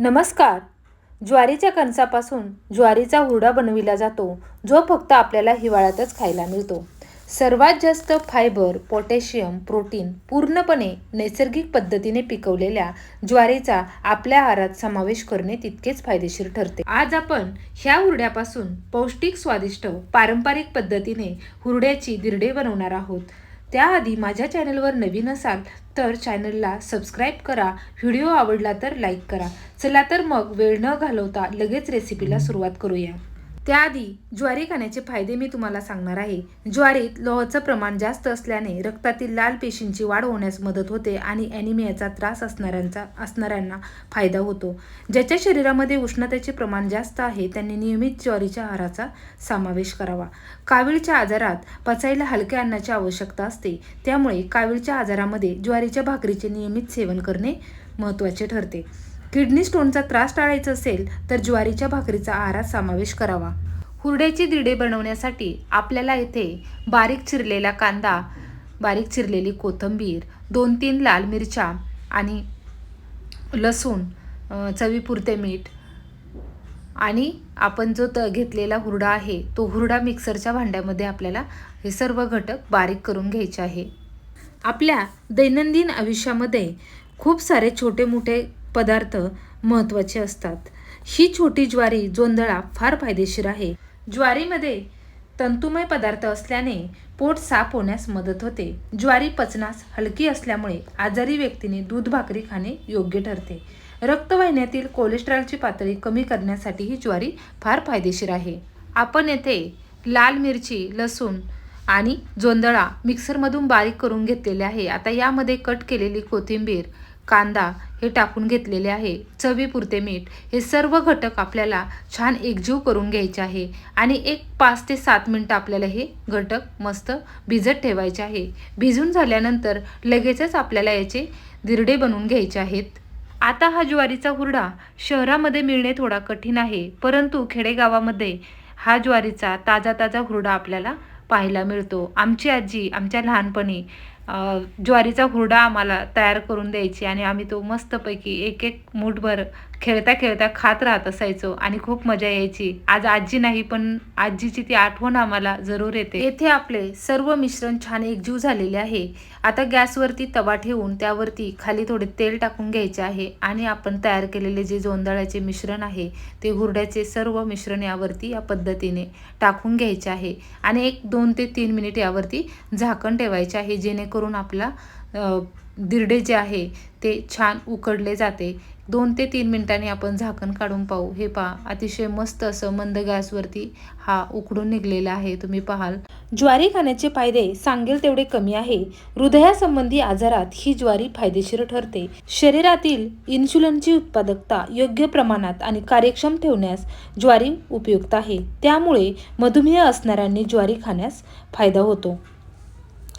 नमस्कार. ज्वारीच्या कणसापासून ज्वारीचा हुरडा बनविला जातो जो फक्त आपल्याला हिवाळ्यातच खायला मिळतो. सर्वात जास्त फायबर पोटॅशियम प्रोटीन पूर्णपणे नैसर्गिक पद्धतीने पिकवलेल्या ज्वारीचा आपल्या आहारात समावेश करणे तितकेच फायदेशीर ठरते. आज आपण ह्या हुरड्यापासून पौष्टिक स्वादिष्ट पारंपरिक पद्धतीने हुरड्याची दिरडे बनवणार आहोत. त्याआधी माझ्या चॅनलवर नवीन असाल तर चॅनलला सबस्क्राईब करा व्हिडिओ आवडला तर लाईक करा. चला तर मग वेळ न घालवता लगेच रेसिपीला सुरुवात करूया. त्याआधी ज्वारी खाण्याचे फायदे मी तुम्हाला सांगणार आहे. ज्वारीत लोहचं प्रमाण जास्त असल्याने रक्तातील लाल पेशींची वाढ होण्यास मदत होते आणि ॲनिमियाचा त्रास असणाऱ्यांचा असणाऱ्यांना फायदा होतो. ज्याच्या शरीरामध्ये उष्णतेचे प्रमाण जास्त आहे त्यांनी नियमित ज्वारीच्या आहाराचा समावेश करावा. कावीळच्या आजारात पचायला हलक्या अन्नाची आवश्यकता असते. त्यामुळे कावीळच्या आजारामध्ये ज्वारीच्या भाकरीचे नियमित सेवन करणे महत्त्वाचे ठरते. किडनी स्टोनचा त्रास टाळायचा असेल तर ज्वारीच्या भाकरीचा आहारात समावेश करावा. हुरड्याची दिडे बनवण्यासाठी आपल्याला येथे बारीक चिरलेला कांदा बारीक चिरलेली कोथिंबीर दोन तीन लाल मिरच्या आणि लसूण चवीपुरते मीठ आणि आपण जो त घेतलेला हुरडा आहे तो हुरडा मिक्सरच्या भांड्यामध्ये आपल्याला हे सर्व घटक बारीक करून घ्यायचे आहे. आपल्या दैनंदिन आयुष्यामध्ये खूप सारे छोटे मोठे पदार्थ महत्त्वाचे असतात. ही छोटी ज्वारी जोंधळा फार फायदेशीर आहे. ज्वारीमध्ये तंतुमय पदार्थ असल्याने पोट साफ होण्यास मदत होते. ज्वारी पचनास हलकी असल्यामुळे आजारी व्यक्तीने दूध भाकरी खाणे योग्य ठरते. रक्तवाहिन्यातील कोलेस्ट्रॉलची पातळी कमी करण्यासाठी ही ज्वारी फार फायदेशीर आहे. आपण येथे लाल मिरची लसूण आणि जोंधळा मिक्सरमधून बारीक करून घेतलेले आहे. आता यामध्ये कट केलेली कोथिंबीर कांदा हे टाकून घेतलेले आहे. चवीपुरते मीठ हे सर्व घटक आपल्याला छान एकजीव करून घ्यायचे आहे आणि एक पाच ते सात मिनटं आपल्याला हे घटक मस्त भिजत ठेवायचे आहे. भिजून झाल्यानंतर लगेचच आपल्याला याचे दिरडे बनवून घ्यायचे आहेत. आता हा ज्वारीचा हुरडा शहरामध्ये मिळणे थोडा कठीण आहे परंतु खेडेगावामध्ये हा ज्वारीचा ताजा ताजा हुरडा आपल्याला पाहायला मिळतो. आमची आजी आमच्या लहानपणी ज्वारीचा हुरडा आम्हाला तयार करून द्यायची आणि आम्ही तो मस्तपैकी एक एक मूठभर खेळता खेळता खात राहत असायचो आणि खूप मजा यायची. आज आजी नाही पण आजीची ती आठवण आम्हाला जरूर येते. येथे आपले सर्व मिश्रण छान एकजीव झालेले आहे. आता गॅसवरती तवा ठेवून त्यावरती खाली थोडे तेल टाकून घ्यायचे आहे आणि आपण तयार केलेले जे जोंदळाचे मिश्रण आहे ते हुरड्याचे सर्व मिश्रण यावरती या पद्धतीने टाकून घ्यायचे आहे आणि एक दोन ते तीन मिनिट यावरती झाकण ठेवायचे आहे जेणेकरून आपला दिरडे जे आहे ते छान उकडले जाते. दोन ते तीन मिनिटांनी आपण झाकण काढून पाहू. हे पहा अतिशय मस्त असं मंद गॅसवरती हा उकडून निघलेला आहे तुम्ही पाहाल. ज्वारी खाण्याचे फायदे सांगेल तेवढे कमी आहे. हृदयासंबंधी आजारात ही ज्वारी फायदेशीर ठरते. शरीरातील इन्शुलनची उत्पादकता योग्य प्रमाणात आणि कार्यक्षम ठेवण्यास ज्वारी उपयुक्त आहे. त्यामुळे मधुमेह असणाऱ्यांनी ज्वारी खाण्यास फायदा होतो.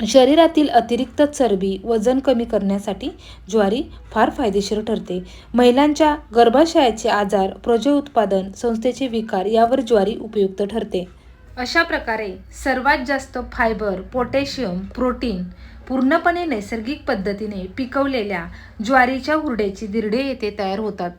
शरीरातील अतिरिक्त चरबी वजन कमी करण्यासाठी ज्वारी फार फायदेशीर ठरते. महिलांच्या गर्भाशयाचे आजार प्रजो उत्पादन संस्थेचे विकार यावर ज्वारी उपयुक्त ठरते. अशा प्रकारे सर्वात जास्त फायबर पोटॅशियम प्रोटीन पूर्णपणे नैसर्गिक पद्धतीने पिकवलेल्या ज्वारीच्या हुरड्याची दिरडे येथे तयार होतात.